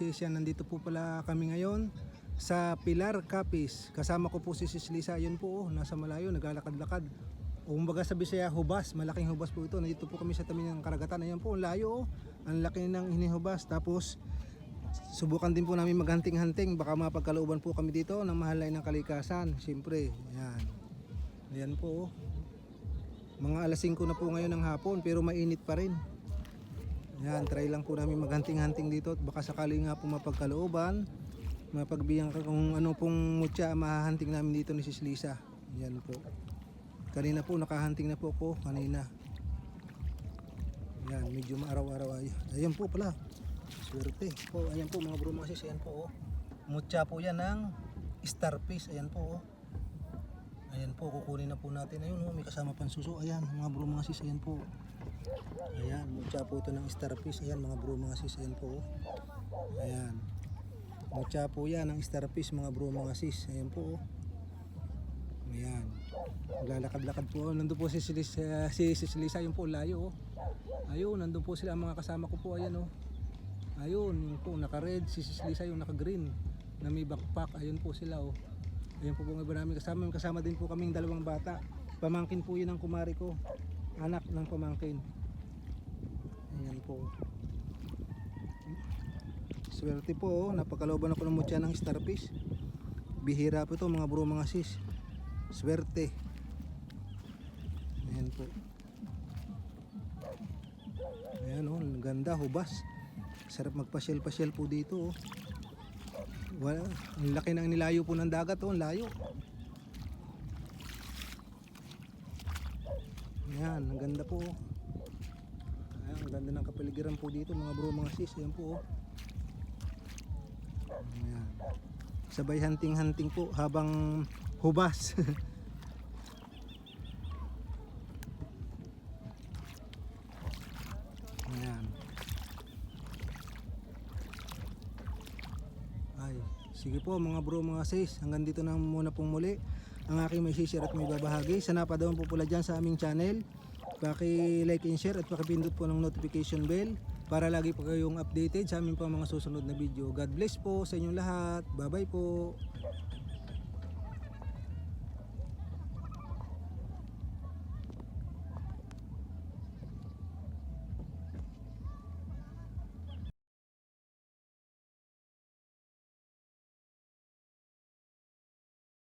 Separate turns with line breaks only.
sis, yan, nandito po pala kami ngayon sa Pilar Capis. Kasama ko po si Sis Lisa, yun po, oh, nasa malayo, naglalakad-lakad. O kumbaga sa Bisaya, hubas, malaking hubas po ito. Nandito po kami sa tabi ng karagatan. Ayan po, ang layo, oh. ang laki ng hinihubas. Tapos, subukan din po namin maghanting-hanting. Baka mapagkalooban po kami dito ng mahalay ng kalikasan. Siyempre, ayan. Ayan po, oh. Mga alas 5 na po ngayon ng hapon, pero mainit pa rin. Yan, try lang po namin maghanting-hanting dito at baka sakali nga po mapagkalooban, mapagbiyang ka kung ano pong mutya mahahanting namin dito ni Sis Lisa. Yan po. Kanina po, nakahanting na po ako kanina. Yan, medyo maaraw-araw. ay- Ayan po pala. Swerte. Po, ayan po mga bro mga sis, ayan po. Oh. Mutya po yan ng starfish. Ayan po. Oh. Ayan po, kukunin na po natin. Ayun, oh, may kasama pang suso. Ayan, mga bro mga sis, ayan po. Ayan, mutya po ito ng starfish. Ayan, mga bro mga sis, ayan po. oh. Ayan. Mutya po yan ng starfish, mga bro mga sis. Ayan po. oh. Ayan. Lalakad-lakad po. Nandun po si Silis, uh, si Sis Lisa, yun po, layo. Oh. Ayun, nandun po sila mga kasama ko po. Ayan, oh. Ayun, yun po, naka-red. Si Sis Lisa yung naka-green na may backpack. Ayun po sila, oh. Ayun po po ang iba namin kasama. Kasama din po kaming dalawang bata. Pamangkin po yun ng kumari ko. Anak ng pamangkin. Ayan po. Swerte po, oh. napagkalooban ako ng mutya ng starfish. Bihira po ito mga bro mga sis. Swerte. Ayan po. Ayan oh, ang ganda, hubas. Sarap magpasyal-pasyal po dito oh. Wala, ang laki ng nilayo po ng dagat oh, layo. Ayan, ang ganda po. Ayan, ang ganda ng kapaligiran po dito mga bro mga sis. Ayan po oh. Ayan. Sabay hunting-hunting po habang hubas. Ayan. Ay, sige po mga bro mga sis, hanggang dito na muna pong muli ang aking may share at may babahagi. Sa napadawan po pula dyan sa aming channel, paki-like and share at paki-pindot po ng notification bell para lagi po kayong updated sa aming pang mga susunod na video. God bless po sa inyong lahat. Bye bye po.